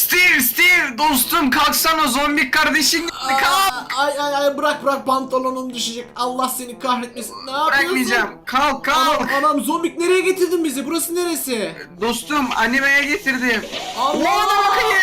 Steve Steve dostum kalksana zombi kardeşin geldi kalk. Aa, Ay ay ay bırak bırak pantolonun düşecek. Allah seni kahretmesin. Ne yapıyorsun? Bırakmayacağım. Kalk Anam, kalk. anam zombik nereye getirdin bizi? Burası neresi? Dostum animeye getirdim. Allah! Hadi bakayım.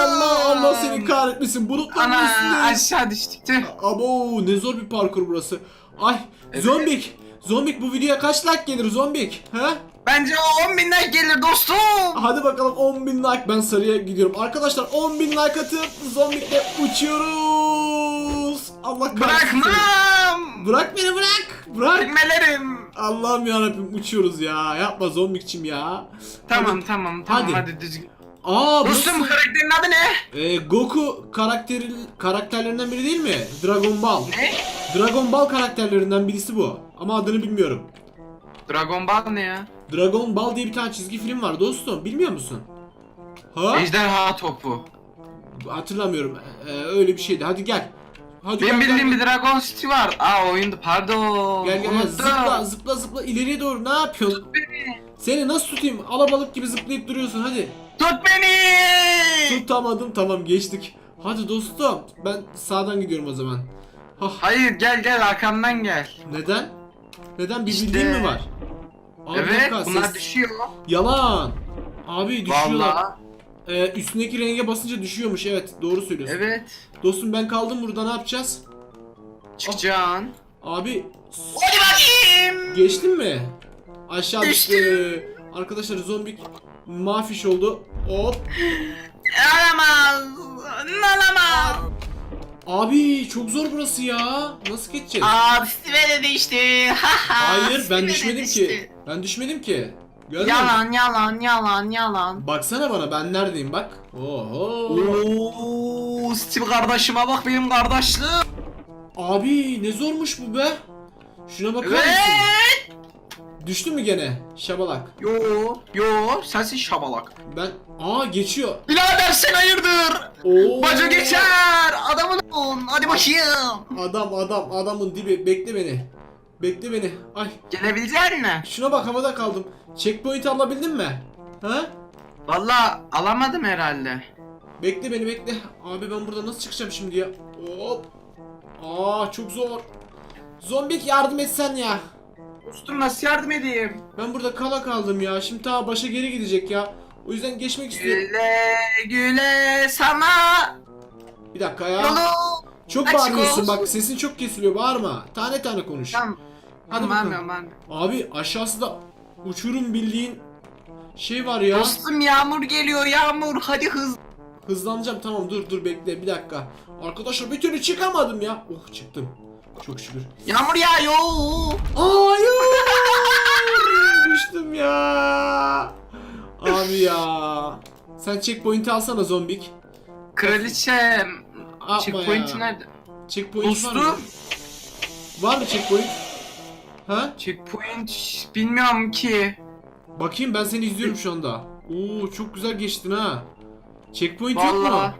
Allah Allah seni kahretmesin. Bulutların Ana üstündeyiz. aşağı düştük tüh. Abo ne zor bir parkur burası. Ay Evet. zombik. Zombik bu videoya kaç like gelir zombik? He? Bence o 10 binden gelir dostum. Hadi bakalım 10.000 like ben sarıya gidiyorum. Arkadaşlar 10.000 like atıp zombikle uçuyoruz. Allah kahretsin. Bırakmam. Bırak beni bırak. Bırak. Bilmelerim. Allah'ım yarabbim uçuyoruz ya. Yapma zombikçim ya. Tamam Hadi. tamam tamam Hadi. hadi, düzgün. Aa Dostum burası karakterin adı ne? e, Goku karakteri, karakterlerinden biri değil mi? Dragon Ball. Ne? Dragon Ball karakterlerinden birisi bu. Ama adını bilmiyorum. Dragon Ball ne ya? Dragon Ball diye bir tane çizgi film var dostum. Bilmiyor musun? Ha? Ejderha topu. Hatırlamıyorum. Ee, öyle bir şeydi. Hadi gel. Hadi gel, bildiğim gel. bir Dragon City var. Aa oyundu pardon. Gel gel gel. Unuttum. Zıpla zıpla zıpla ileriye doğru. Ne yapıyorsun? Seni nasıl tutayım? Alabalık gibi zıplayıp duruyorsun hadi. Tut beni. Tutamadım tamam geçtik. Hadi dostum. Ben sağdan gidiyorum o zaman. Hah. Hayır gel gel arkamdan gel. Neden? Neden bir İşte. bildiğin mi var? Abi, bir evet dakika, bunlar ses- düşüyor. Yalan. Abi düşüyorlar. Vallahi. Ee, üstündeki renge basınca düşüyormuş evet doğru söylüyorsun. Evet. Dostum ben kaldım burada ne yapacağız? Çıkacaksın. Abi Hadi bakayım. geçtin mi? Aşağı düştü. Arkadaşlar zombik mafiş oldu. Hop. Alamaz. Alamaz. Abi çok zor burası ya. Nasıl geçeceğiz? Aa Steve de düştü. Hayır ben de düşmedim düştü. ki. Ben düşmedim ki. Görmüyor musun? Yalan yalan yalan yalan. Baksana bana ben neredeyim bak. Oho. Oo, Steve kardeşime bak benim kardeşliğim. Abi ne zormuş bu be. Şuna bakar Evet. Düştün mü gene? Şabalak. Yo yo sensin şabalak. Ben aa geçiyor. Birader sen hayırdır? Oo. Bacı geçer. Adamın ol. Hadi bakayım. Adam adam adamın dibi bekle beni. Bekle beni. Ay Gelebilecek mi? şuna bak havada kaldım. Checkpoint alabildin mi? Ha? Valla alamadım herhalde. Bekle beni bekle. Abi ben burada nasıl çıkacağım şimdi ya? Hop. Aa çok zor. Zombik yardım etsen ya. Dostum nasıl yardım edeyim? Ben burada kala kaldım ya. Şimdi ta başa geri gidecek ya. O yüzden geçmek istiyorum. Güle güle sana Bir dakika ya. yolu. Çok Açık bağırıyorsun olsun. bak sesin çok kesiliyor bağırma. Tane tane konuş. Tamam. Hadi Tamam bakalım. ben. Abi aşağısı da uçurum bildiğin şey var ya. Dostum yağmur geliyor yağmur hadi hız. Hızlanacağım tamam dur dur bekle bir dakika. Arkadaşlar bir türlü çıkamadım ya. Oh çıktım. Çok şükür. Yağmur yağıyor. Hayır. Sen checkpoint'i alsana zombik. Kraliçem. Yapma Checkpoint ya. nerede? Checkpoint var mı? Var mı checkpoint? Ha? Checkpoint bilmiyorum ki. Bakayım ben seni izliyorum şu anda. Oo çok güzel geçtin ha. Checkpoint yok mu? Vallahi.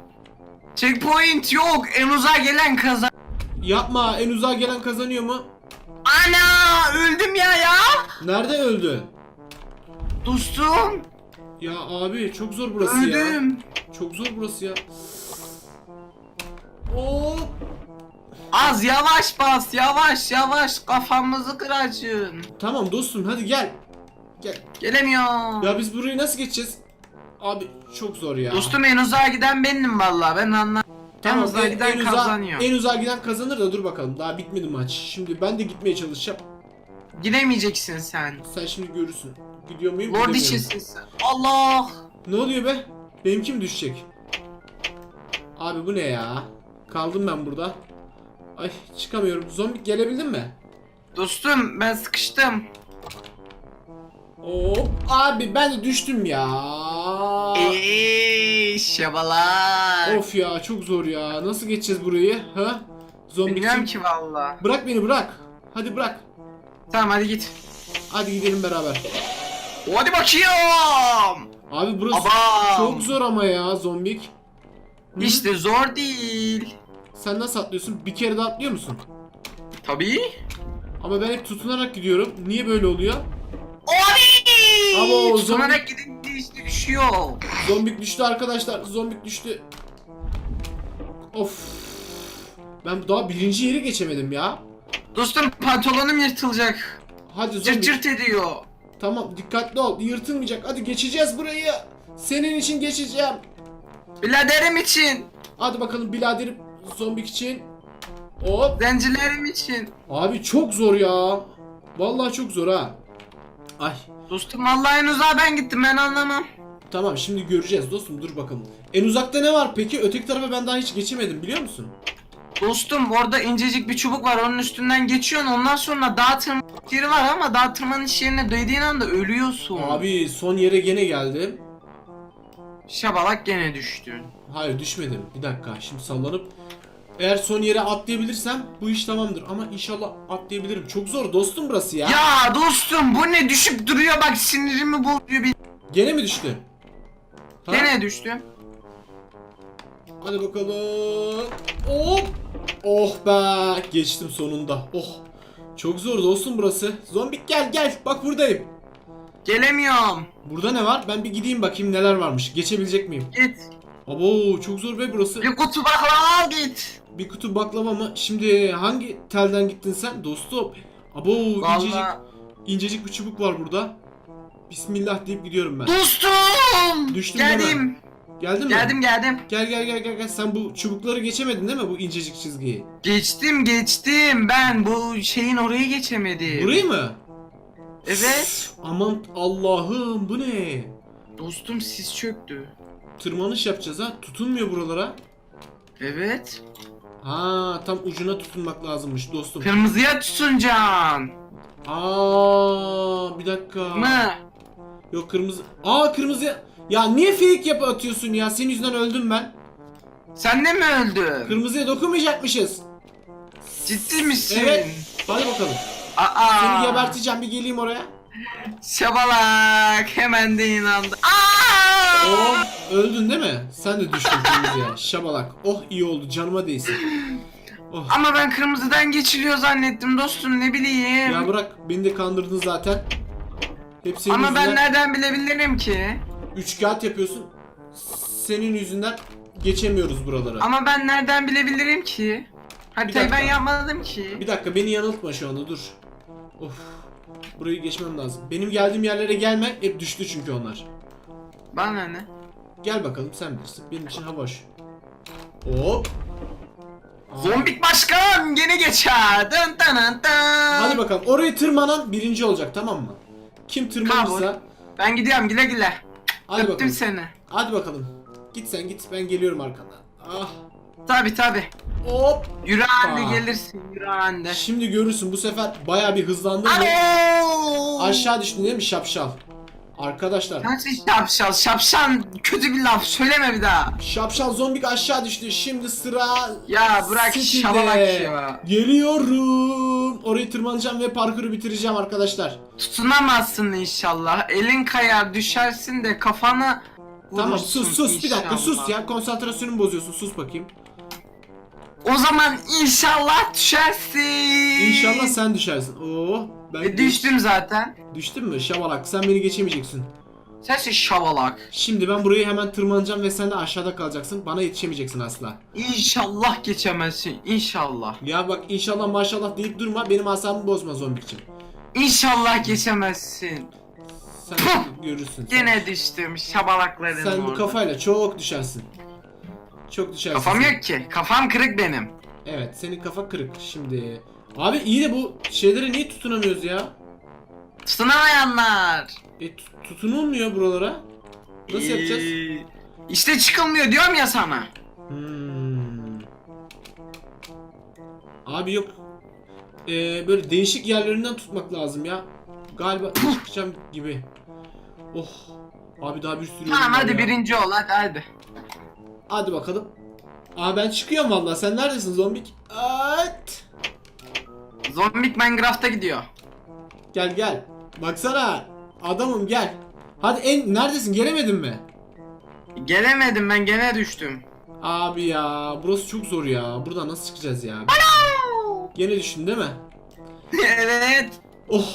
Checkpoint yok. En uzağa gelen kazan. Yapma en uzağa gelen kazanıyor mu? Ana öldüm ya ya. Nerede öldü? Dostum Ya abi çok zor burası ya. öldüm. Çok zor burası ya. Oo. Az yavaş bas yavaş yavaş kafamızı kıracaksın. Tamam dostum hadi gel. Gel. Gelemiyorum. Ya biz burayı nasıl geçeceğiz? Abi çok zor ya. Dostum en uzağa giden benim vallahi ben anladım. Tamam, en uzağa giden uzağa- kazanıyor. En uzağa giden kazanır da dur bakalım. Daha bitmedi maç. Şimdi ben de gitmeye çalışacağım. Gidemeyeceksin sen. Sen şimdi görürsün. Gidiyor muyum? Lord gidemiyorum. içisin sen. Allah. Ne oluyor be? Benimki mi düşecek? Abi bu ne ya? Kaldım ben burada. Ay çıkamıyorum. Zombi gelebildin mi? Dostum ben sıkıştım. Hop. Abi ben de düştüm ya. Eee şabalar. Of ya çok zor ya. Nasıl geçeceğiz burayı? Ha? Zombi Bilmiyorum için- ki valla. Bırak beni bırak. Hadi bırak. Tamam hadi git. Hadi gidelim beraber. Hadi bakıyorum. Abi burası Abam. çok zor ama ya zombik. Hı? İşte zor değil. Sen nasıl atlıyorsun? Bir kere de atlıyor musun? Tabii. Ama ben hep tutunarak gidiyorum. Niye böyle oluyor? Abi. Ama o Tutunarak gidince işte düşüyor. Zombik düştü arkadaşlar. Zombik düştü. Of. Ben daha birinci yeri geçemedim ya. Dostum pantolonum yırtılacak. Hadi Cırt zombik. cırt ediyor. Tamam dikkatli ol. Yırtılmayacak. Hadi geçeceğiz burayı. Senin için geçeceğim. Biraderim için. Hadi bakalım biraderim zombik için. Hop. Zencilerim için. Abi çok zor ya. Vallahi çok zor ha. Ay. Dostum vallahi en uzağa ben gittim ben anlamam. Tamam şimdi göreceğiz dostum dur bakalım. En uzakta ne var peki? Öteki tarafa ben daha hiç geçemedim biliyor musun? Dostum orada incecik bir çubuk var onun üstünden geçiyorsun ondan sonra dağ tırmanış yeri var ama dağ tırmanış yerine değdiğin anda ölüyorsun. Abi son yere gene geldim. Şabalak gene düştü. Hayır düşmedim. Bir dakika şimdi sallanıp eğer son yere atlayabilirsem bu iş tamamdır ama inşallah atlayabilirim. Çok zor dostum burası ya. Ya dostum bu ne düşüp duruyor bak sinirimi bozuyor bir. Gene mi düştü? Ha? Gene düştü. Hadi bakalım. Hop. Oh be. Geçtim sonunda. Oh. Çok zor dostum burası. Zombik gel gel. Bak buradayım. Gelemiyorum. Burada ne var? Ben bir gideyim bakayım neler varmış. Geçebilecek miyim? Git. Abo çok zor be burası. Bir kutu baklava al git. Bir kutu baklava mı? Şimdi hangi telden gittin sen dostum? Abo incecik, Vallahi. incecik bir çubuk var burada. Bismillah deyip gidiyorum ben. Dostum. Düştüm Geldim. Geldin mi? Geldim geldim. Gel gel gel gel gel. Sen bu çubukları geçemedin değil mi bu incecik çizgiyi? Geçtim geçtim. Ben bu şeyin orayı geçemedim. Burayı mı? Evet. Aman Allah'ım bu ne? Dostum sis çöktü. Tırmanış yapacağız ha. Tutunmuyor buralara. Evet. Ha tam ucuna tutunmak lazımmış dostum. Kırmızıya tutunacaksın. Aa bir dakika. Mı? Yok kırmızı. Aa kırmızı. Ya niye fake yapı atıyorsun ya? Senin yüzünden öldüm ben. Sen de mi öldün? Kırmızıya dokunmayacakmışız. Ciddi misin? Evet. Hadi bakalım. Aa. Seni geberteceğim bir geleyim oraya. Şabalak hemen de inandı. Aa! Oh öldün değil mi? Sen de düştün kırmızıya. Şabalak. Oh iyi oldu canıma değsin. Oh. Ama ben kırmızıdan geçiliyor zannettim dostum ne bileyim. Ya bırak beni de kandırdın zaten. Hep senin Ama ben yüzünden nereden bilebilirim ki? Üç kağıt yapıyorsun. Senin yüzünden geçemiyoruz buralara. Ama ben nereden bilebilirim ki? Haritayı ben dakika. yapmadım ki. Bir dakika beni yanıltma şu anda dur. Of. Burayı geçmem lazım. Benim geldiğim yerlere gelme. Hep düştü çünkü onlar. Bana ne? Gel bakalım sen bilirsin. Benim için hava hoş. Hop. Aa. Zombik başkan gene geçer. Dın dın dın dın. Hadi bakalım. Oraya tırmanan birinci olacak tamam mı? Kim tırmanırsa. Kabul. Ben gidiyorum güle güle. Hadi Öptüm bakalım. seni. Hadi bakalım. Git sen git. Ben geliyorum arkandan. Ah. Tabi tabi. Hop. Yürü anne Aa. gelirsin yürü anne. Şimdi görürsün bu sefer baya bir hızlandı. mı? Alo. Aşağı düştün değil mi şapşal? Arkadaşlar. Nasıl şapşal? Şapşan kötü bir laf söyleme bir daha. Şapşal zombik aşağı düştü. Şimdi sıra Ya bırak şabalak ya. Geliyorum. Orayı tırmanacağım ve parkuru bitireceğim arkadaşlar. Tutunamazsın inşallah. Elin kayar düşersin de kafana Tamam vurursun sus sus bir dakika sus inşallah. ya konsantrasyonumu bozuyorsun sus bakayım. O zaman inşallah düşersin. İnşallah sen düşersin. Oo ben E, düştüm zaten. Düştün mü? Şabalak sen beni geçemeyeceksin. Sensin şabalak. Şimdi ben burayı hemen tırmanacağım ve sen de aşağıda kalacaksın. Bana yetişemeyeceksin asla. İnşallah geçemezsin. İnşallah. Ya bak inşallah maşallah deyip durma benim asabımı bozma zombikçim. İnşallah geçemezsin. Sen Puh! görürsün. sen. Gene düştüm şabalakların Sen bu orada. kafayla çok düşersin. Çok düşersin. Kafam sen. yok ki. Kafam kırık benim. Evet senin kafa kırık şimdi. Abi iyi de bu şeylere niye tutunamıyoruz ya? Tutunamayanlar. E tu- tutunulmuyor buralara. Nasıl yapacağız? Ee, İşte çıkılmıyor diyorum ya sana. Hmm. Abi yok. Ee, böyle değişik yerlerinden tutmak lazım ya. Galiba çıkacağım gibi. Oh. Abi daha bir sürü Tamam var hadi ya. birinci ol hadi hadi. Hadi bakalım. Aa ben çıkıyorum vallahi. Sen neredesin zombik? At. Zombik Minecraft'a gidiyor. Gel gel. Baksana. Adamım gel. Hadi en neredesin? Gelemedin mi? Gelemedim ben gene düştüm. Abi ya burası çok zor ya. Buradan nasıl çıkacağız ya? Gene düştün değil mi? evet. Oh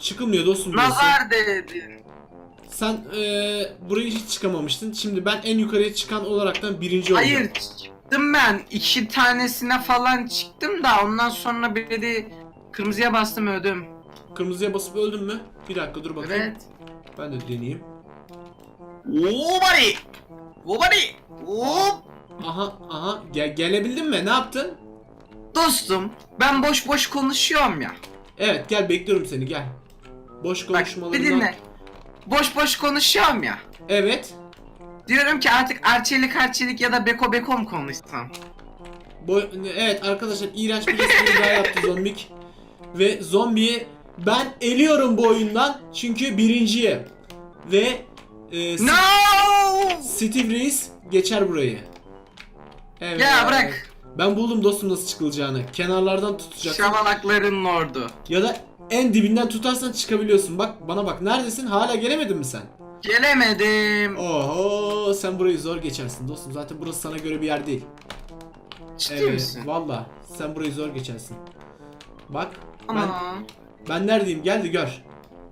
çıkılmıyor dostum burası. Nazar dedin. Sen eee burayı hiç çıkamamıştın. Şimdi ben en yukarıya çıkan olaraktan birinci olacağım. Hayır çıktım ben. iki tanesine falan çıktım da ondan sonra biri kırmızıya bastım ödüm. Kırmızıya basıp öldün mü? Bir dakika dur bakayım. Evet. Ben de deneyeyim. Obari! Obari! Hop! Aha aha gel gelebildin mi? Ne yaptın? Dostum ben boş boş konuşuyorum ya. Evet gel bekliyorum seni gel. Boş Bak konuşmalarından. bir dinle. Boş boş konuşuyorum ya. Evet. Diyorum ki artık arçelik arçelik ya da beko beko mu konuşsam? Boy evet arkadaşlar iğrenç bir espri daha yaptı zombik. Ve zombiyi ben eliyorum bu oyundan çünkü birinciyim. Ve e, No! Steve Reis geçer burayı. Evet. Ya bırak. Ben buldum dostum nasıl çıkılacağını. Kenarlardan tutacaksın. Şabalakların lordu. Ya da en dibinden tutarsan çıkabiliyorsun. Bak bana bak neredesin? Hala gelemedin mi sen? Gelemedim. Oho sen burayı zor geçersin dostum. Zaten burası sana göre bir yer değil. Ciddi Evet misin? valla sen burayı zor geçersin. Bak ben, Ama ben neredeyim gel de gör.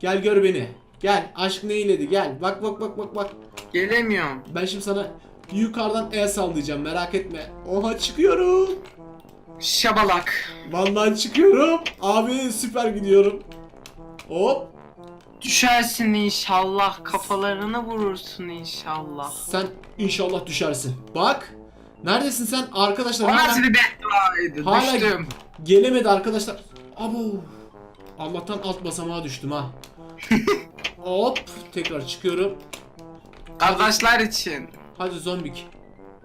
Gel gör beni. Gel aşk ne eyledi gel. Bak bak bak bak bak. gelemiyorum. Ben şimdi sana yukarıdan el sallayacağım merak etme. Oha çıkıyorum. Şabalak. Vallahi çıkıyorum. Abi süper gidiyorum. Hop. Düşersin inşallah. Kafalarını vurursun inşallah. Sen inşallah düşersin. Bak. Neredesin sen? Arkadaşlar O hala nasıl bir bedduaydı? Hala- Düştüm. gelemedi arkadaşlar. Abo. Allah'tan alt basamağa düştüm ha. Hop. Tekrar çıkıyorum. Arkadaşlar için. Hadi zombik.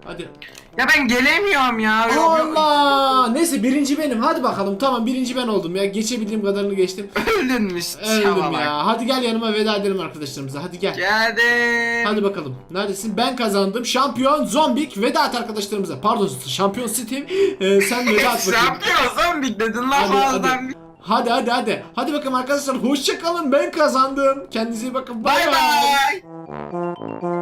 Hadi. Ya ben gelemiyorum ya. Yok, yok. Allah. Neyse birinci benim. Hadi bakalım. Tamam birinci ben oldum ya. Geçebildiğim kadarını geçtim. Öldünmüş Öldüm ya. Hadi gel yanıma veda edelim arkadaşlarımıza. Hadi gel. Geldim. Hadi bakalım. Neredesin? Ben kazandım. Şampiyon Zombik veda et arkadaşlarımıza. Pardon şampiyon Steve. Ee, sen veda et Ne bakayım. yapıyorsun? Zombik dedin lan Hadi, ağızdan. Hadi hadi hadi. Hadi bakalım arkadaşlar. Hoşça kalın. Ben kazandım. Kendinize iyi bakın. Bay. bay.